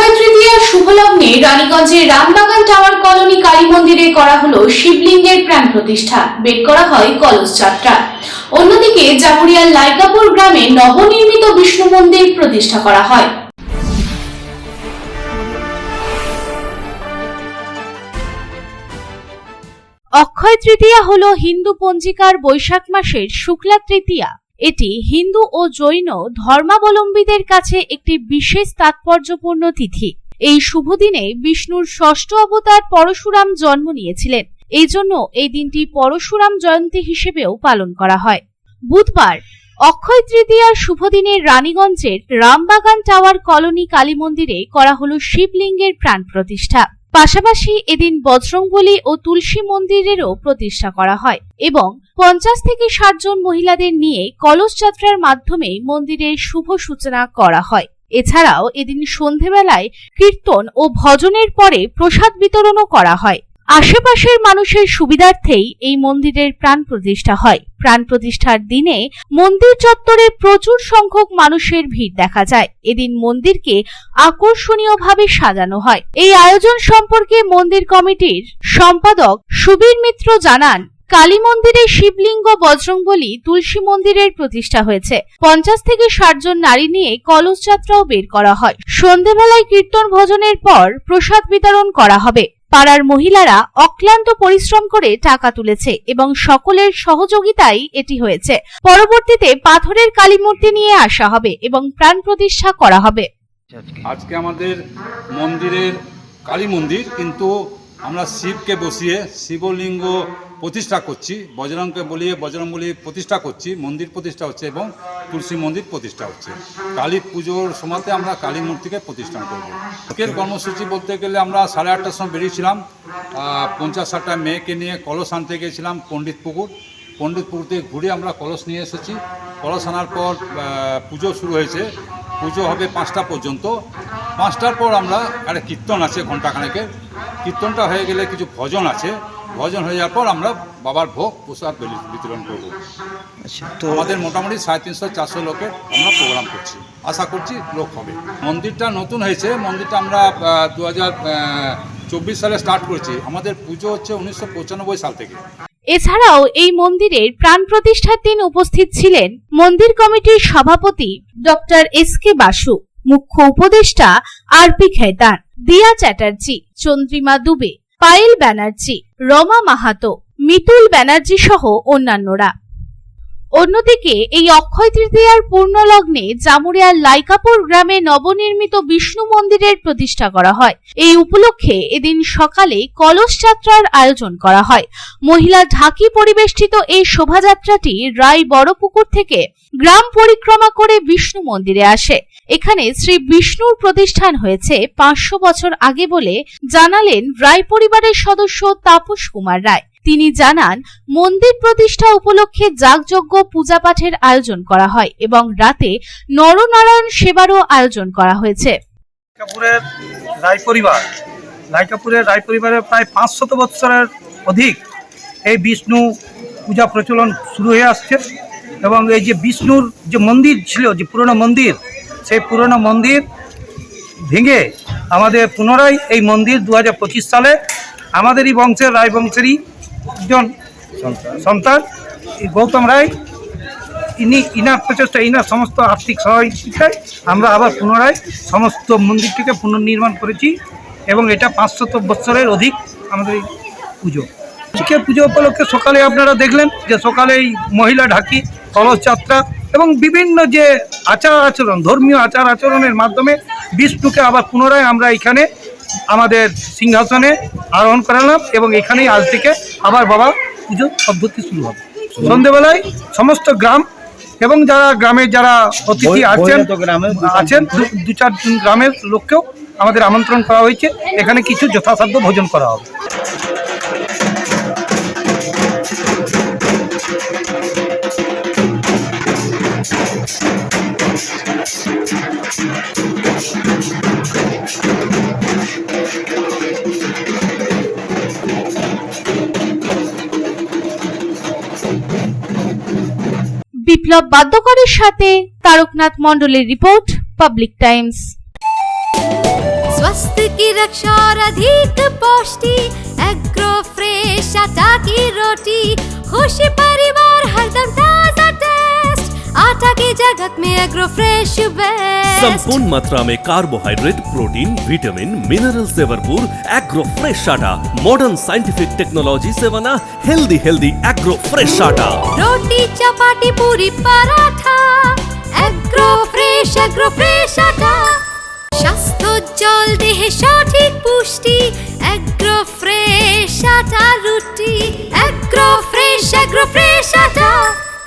অক্ষয় তৃতীয়া শুভলগ্নে রানীগঞ্জের Rambagan tower colony Kali মন্দিরে করা হলো শিবলিঙ্গের প্রাণ প্রতিষ্ঠা। বের করা হয় কলস যাত্রা। অন্যদিকে জামুরিয়ার লাইকাপুর গ্রামে নবনির্মিত বিষ্ণু মন্দির প্রতিষ্ঠা করা হয়। অক্ষয় তৃতীয়া হল হিন্দু পঞ্জিকার বৈশাখ মাসের শুক্লা তৃতীয়া। এটি হিন্দু ও জৈন ধর্মাবলম্বীদের কাছে একটি বিশেষ তাৎপর্যপূর্ণ তিথি। এই শুভ দিনে বিষ্ণুর ষষ্ঠ অবতার পরশুরাম জন্ম নিয়েছিলেন। এই জন্য এই দিনটি পরশুরাম জয়ন্তী হিসেবেও পালন করা হয়। বুধবার, অক্ষয় তৃতীয়ার শুভ দিনে রানীগঞ্জের রামবাগান টাওয়ার কলোনি কালী মন্দিরে করা হল শিবলিঙ্গের প্রাণ প্রতিষ্ঠা। পাশাপাশি এদিন বজরংবলী ও তুলসী মন্দিরেরও প্রতিষ্ঠা করা হয় এবং পঞ্চাশ থেকে ষাট জন মহিলাদের নিয়ে কলস যাত্রার মাধ্যমে মন্দিরের শুভ সূচনা করা হয়। এছাড়াও এদিন সন্ধেবেলায় কীর্তন ও ভজনের পরে প্রসাদ বিতরণও করা হয়। আশেপাশের মানুষের সুবিধার্থেই এই মন্দিরের প্রাণ প্রতিষ্ঠা হয়। প্রাণ প্রতিষ্ঠার দিনে মন্দির চত্বরে প্রচুর সংখ্যক মানুষের ভিড় দেখা যায়। এদিন মন্দিরকে আকর্ষণীয়ভাবে সাজানো হয়। এই আয়োজন সম্পর্কে মন্দির কমিটির সম্পাদক সুবীর মিত্র জানান, কালী মন্দিরে শিবলিঙ্গ, বজরংবলী, তুলসী মন্দিরের প্রতিষ্ঠা হয়েছে। পঞ্চাশ থেকে ষাট জন নারী নিয়ে কলস যাত্রাও বের করা হয়। সন্ধেবেলায় কীর্তন ভজনের পর প্রসাদ বিতরণ করা হবে। পাড়ার মহিলারা অক্লান্ত পরিশ্রম করে টাকা তুলেছে এবং সকলের সহযোগিতাই এটি হয়েছে। পরবর্তীতে পাথরের কালীমূর্তি নিয়ে আসা হবে এবং প্রাণ প্রতিষ্ঠা করা হবে। আজকে আমাদের মন্দিরের কালী মন্দির কিন্তু আমরা শিবকে বসিয়ে শিবলিঙ্গ প্রতিষ্ঠা করছি, বজরংকে বলিয়ে বজরং বলিয়ে প্রতিষ্ঠা করছি, মন্দির প্রতিষ্ঠা হচ্ছে এবং তুলসী মন্দির প্রতিষ্ঠা হচ্ছে। কালী পুজোর সময়তে আমরা কালী মূর্তিকে প্রতিষ্ঠান করব। আজকের কর্মসূচি বলতে গেলে আমরা সাড়ে আটটার সময় বেরিয়েছিলাম পঞ্চাশ ষাটটা মেয়েকে নিয়ে কলস আনতে গেছিলাম পণ্ডিত পুকুর পণ্ডিত পুকুর থেকে ঘুরে আমরা কলস নিয়ে এসেছি। কলস আনার পর পুজো শুরু হয়েছে। পুজো হবে পাঁচটা পর্যন্ত। পাঁচটার পর আমরা একটা কীর্তন আছে ঘণ্টাখানেকের। কীর্তনটা হয়ে গেলে কিছু ভজন আছে। ভজন হয়ে যাওয়ার পর আমরা বাবার ভোগ প্রসাদ বিতরণ করব। আচ্ছা তো আমাদের মোটামুটি সাড়ে তিনশো চারশো লোকের আমরা প্রোগ্রাম করছি। আশা করছি লোক হবে। মন্দিরটা নতুন হয়েছে। মন্দিরটা আমরা দু হাজার চব্বিশ সালে স্টার্ট করেছি। আমাদের পুজো হচ্ছে উনিশশো পঁচানব্বই সাল থেকে। এছাড়াও এই মন্দিরের প্রাণ প্রতিষ্ঠার দিন উপস্থিত ছিলেন মন্দির কমিটির সভাপতি ডক্টর এস কে বাসু। মুখ্য উপদেষ্টা আর পি খেতান, দিয়া চ্যাটার্জি, চন্দ্রিমা দুবে, পায়েল ব্যানার্জি, রমা মাহাতো, মিতুল ব্যানার্জি সহ অন্যান্যরা। অন্যদিকে এই অক্ষয় তৃতীয়ার পূর্ণ লগ্নে জামুরিয়ার লাইকাপুর গ্রামে নবনির্মিত বিষ্ণু মন্দিরের প্রতিষ্ঠা করা হয়। এই উপলক্ষে এদিন সকালে কলস যাত্রার আয়োজন করা হয়। মহিলা ঢাকি পরিবেষ্টিত এই শোভাযাত্রাটি রায় বড়পুকুর থেকে গ্রাম পরিক্রমা করে বিষ্ণু মন্দিরে আসে। এখানে শ্রী বিষ্ণুর প্রতিষ্ঠান হয়েছে পাঁচশো বছর আগে বলে জানালেন রায় পরিবারের সদস্য তাপস কুমার রায়। তিনি জানান, মন্দির প্রতিষ্ঠা উপলক্ষে যাগযজ্ঞ পূজা পাঠের আয়োজন করা হয় এবং রাতে নরনারায়ণ সেবারও আয়োজন করা হয়েছে। কাপুরের রায় পরিবার রায় কাপুরের রায় পরিবারের প্রায় পাঁচশত বৎসরের অধিক এই বিষ্ণু পূজা প্রচলন শুরু হয়ে আসছে। এবং এই যে বিষ্ণুর যে মন্দির ছিল, যে পুরনো মন্দির, সেই পুরনো মন্দির ভেঙে আমাদের পুনরায় এই মন্দির দু হাজার পঁচিশ সালে আমাদেরই বংশের রায় বংশেরই একজন সন্তান। গৌতম রায়, ইনি ইনার প্রচেষ্টা, ইনার সমস্ত আর্থিক সহযোগিতায় আমরা আবার পুনরায় সমস্ত মন্দিরটিকে পুনর্নির্মাণ করেছি এবং এটা পাঁচশত বৎসরের অধিক আমাদের এই পুজো। আজকে পুজো উপলক্ষে সকালে আপনারা দেখলেন যে সকালে এই মহিলা ঢাকি কলস যাত্রা এবং বিভিন্ন যে আচার আচরণ ধর্মীয় আচার আচরণের মাধ্যমে বিষ্ণুকে আবার পুনরায় আমরা এখানে আমাদের সিংহাসনে আরোহণ করালাম এবং এখানেই আজ থেকে আবার বাবা পুজো পদ্ধতি শুরু হবে। সন্ধেবেলায় সমস্ত গ্রাম এবং যারা গ্রামের যারা অতিথি আছেন আছেন দু- দু চার জন গ্রামের লোককেও আমাদের আমন্ত্রণ করা হয়েছে। এখানে কিছু যথাসাধ্য ভোজন করা হবে। বিপ্লব বাদ্যকরের সাথে তারকনাথ মন্ডলের রিপোর্ট, পাবলিক টাইমস। স্বাস্থ্য কি রক্ষার অধিক পুষ্টি এগ্রো ফ্রেশ আটা কি রুটি, খুশি जगत में एग्रो फ्रेश बेस्ट संपूर्ण मात्रा में कार्बोहाइड्रेट प्रोटीन विटामिन मिनरल से भरपूर एग्रो फ्रेश आटा। मॉडर्न साइंटिफिक टेक्नोलॉजी से बना हेल्दी हेल्दी एग्रो फ्रेश आटा। रोटी chapati puri paratha. Agro fresh agro fresh आटा।